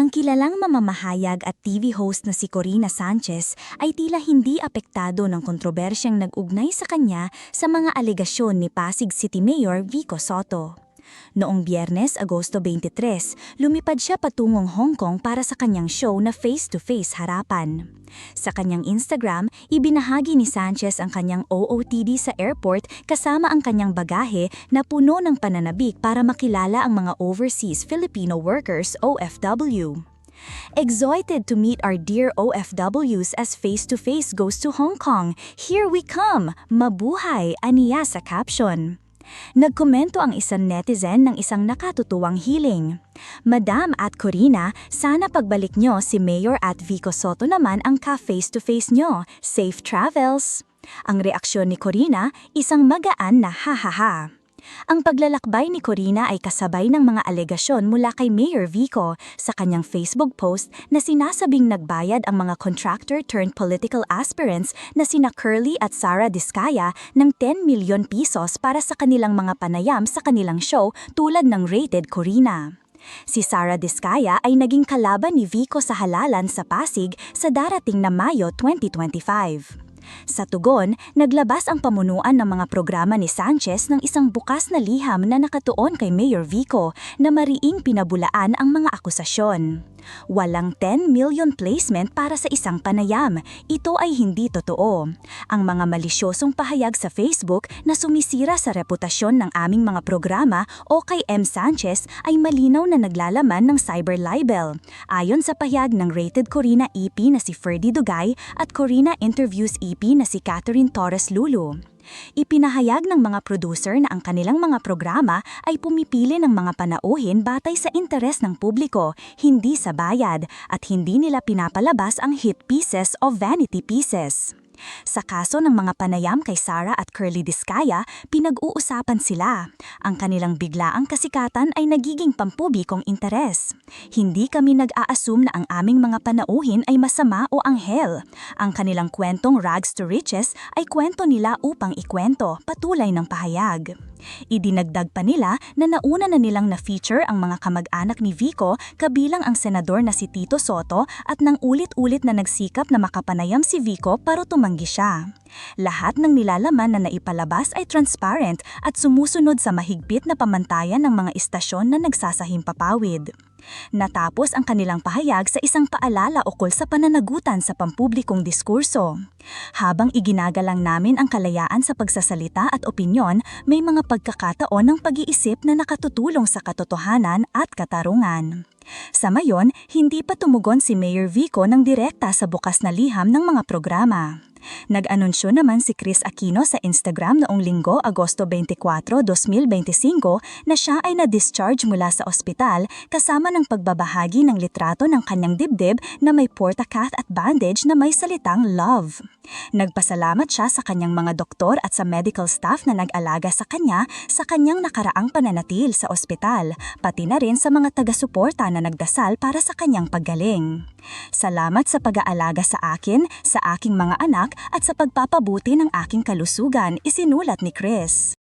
Ang kilalang mamamahayag at TV host na si Corina Sanchez ay tila hindi apektado ng kontrobersyang nag-ugnay sa kanya sa mga alegasyon ni Pasig City Mayor Vico Soto. Noong Biyernes, Agosto 23, lumipad siya patungong Hong Kong para sa kanyang show na face-to-face harapan. Sa kanyang Instagram, ibinahagi ni Sanchez ang kanyang OOTD sa airport kasama ang kanyang bagahe na puno ng pananabik para makilala ang mga overseas Filipino workers OFW. Excited to meet our dear OFWs as face-to-face goes to Hong Kong. Here we come! Mabuhay! Aniya sa caption. Nagkomento ang isang netizen ng isang nakatutuwang hiling. Madam at Corina, sana pagbalik nyo si Mayor at Vico Soto naman ang ka-face-to-face nyo. Safe travels! Ang reaksyon ni Corina, isang magaan na ha-ha-ha. Ang paglalakbay ni Corina ay kasabay ng mga alegasyon mula kay Mayor Vico sa kanyang Facebook post na sinasabing nagbayad ang mga contractor turned political aspirants na sina Curly at Sara Diskaya ng 10 milyon pesos para sa kanilang mga panayam sa kanilang show tulad ng Rated Corina. Si Sara Diskaya ay naging kalaban ni Vico sa halalan sa Pasig sa darating na Mayo 2025. Sa tugon, naglabas ang pamunuan ng mga programa ni Sanchez ng isang bukas na liham na nakatuon kay Mayor Vico na mariing pinabulaan ang mga akusasyon. Walang 10 million placement para sa isang panayam. Ito ay hindi totoo. Ang mga malisyosong pahayag sa Facebook na sumisira sa reputasyon ng aming mga programa o kay M. Sanchez ay malinaw na naglalaman ng cyber libel. Ayon sa pahayag ng Rated Corina EP na si Ferdy Dugay at Corina Interviews EP na si Catherine Torres Lulu. Ipinahayag ng mga producer na ang kanilang mga programa ay pumipili ng mga panauhin batay sa interes ng publiko, hindi sa bayad, at hindi nila pinapalabas ang hit pieces o vanity pieces. Sa kaso ng mga panayam kay Sara at Curly Diskaya, pinag-uusapan sila. Ang kanilang biglaang kasikatan ay nagiging pampubikong interes. Hindi kami nag-a-assume na ang aming mga panauhin ay masama o anghel. Ang kanilang kwentong rags to riches ay kwento nila upang ikwento, patulay ng pahayag. Idinagdag pa nila na nauna na nilang na-feature ang mga kamag-anak ni Vico kabilang ang senador na si Tito Soto at nang ulit-ulit na nagsikap na makapanayam si Vico para tumanggi siya. Lahat ng nilalaman na naipalabas ay transparent at sumusunod sa mahigpit na pamantayan ng mga istasyon na nagsasahimpapawid. Natapos ang kanilang pahayag sa isang paalala ukol sa pananagutan sa pampublikong diskurso. Habang iginagalang namin ang kalayaan sa pagsasalita at opinyon, may mga pagkakataon ng pag-iisip na nakatutulong sa katotohanan at katarungan. Sa mayon, hindi pa tumugon si Mayor Vico ng direkta sa bukas na liham ng mga programa. Nag-anunsyo naman si Chris Aquino sa Instagram noong linggo, Agosto 24, 2025 na siya ay na-discharge mula sa ospital kasama ng pagbabahagi ng litrato ng kanyang dibdib na may portacath at bandage na may salitang love. Nagpasalamat siya sa kanyang mga doktor at sa medical staff na nag-alaga sa kanya sa kanyang nakaraang pananatil sa ospital, pati na rin sa mga taga-suporta na nagdasal para sa kanyang paggaling. Salamat sa pag-aalaga sa akin, sa aking mga anak at sa pagpapabuti ng aking kalusugan, isinulat ni Chris.